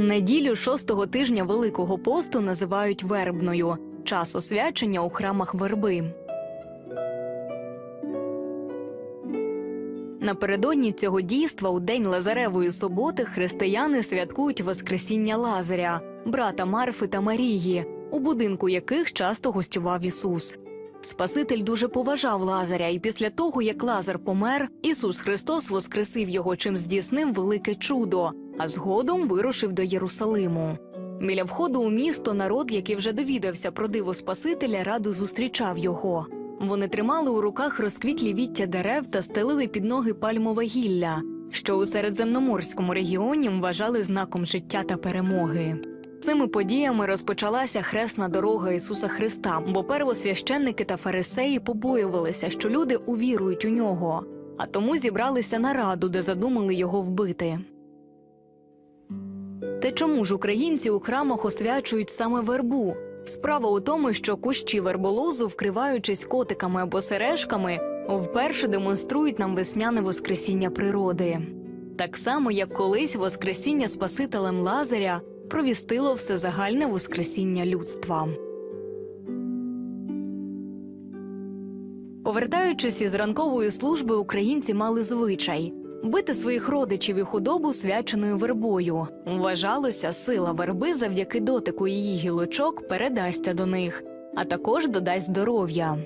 Неділю шостого тижня Великого посту називають вербною час освячення у храмах верби. Напередодні цього дійства у день Лазаревої суботи християни святкують Воскресіння Лазаря, брата Марфи та Марії, у будинку яких часто гостював Ісус. Спаситель дуже поважав Лазаря, і після того, як Лазар помер, Ісус Христос воскресив його, чим здійснив велике чудо, а згодом вирушив до Єрусалиму. Біля входу у місто народ, який вже довідався про диво Спасителя, радо зустрічав його. Вони тримали у руках розквітлі віття дерев та стелили під ноги пальмове гілля, що у середземноморському регіоні вважали знаком життя та перемоги. Цими подіями розпочалася хресна дорога Ісуса Христа, бо первосвященники та фарисеї побоювалися, що люди увірують у нього, а тому зібралися на раду, де задумали його вбити. Та чому ж українці у храмах освячують саме вербу? Справа у тому, що кущі верболозу, вкриваючись котиками або сережками, вперше демонструють нам весняне воскресіння природи. Так само, як колись воскресіння Спасителем Лазаря провістило всезагальне воскресіння людства. Повертаючись із ранкової служби, українці мали звичай бити своїх родичів і худобу свяченою вербою. Вважалося, сила верби завдяки дотику її гілочок передасться до них, а також додасть здоров'я.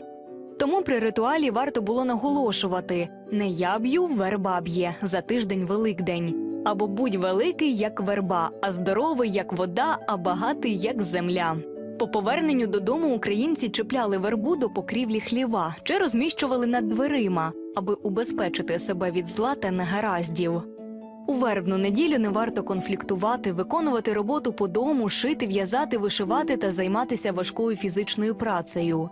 Тому при ритуалі варто було наголошувати: не я б'ю, верба б'є за тиждень Великдень. Або будь великий, як верба, а здоровий, як вода, а багатий, як земля. По поверненню додому українці чіпляли вербу до покрівлі хліва чи розміщували над дверима, аби убезпечити себе від зла та негараздів. У вербну неділю не варто конфліктувати, виконувати роботу по дому, шити, в'язати, вишивати та займатися важкою фізичною працею.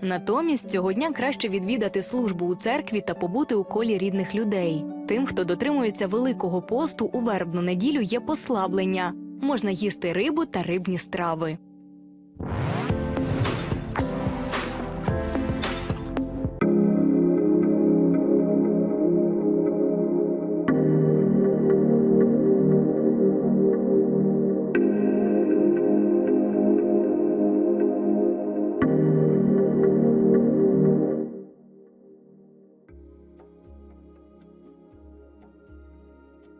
Натомість цього дня краще відвідати службу у церкві та побути у колі рідних людей. Тим, хто дотримується великого посту, у вербну неділю є послаблення можна їсти рибу та рибні страви. you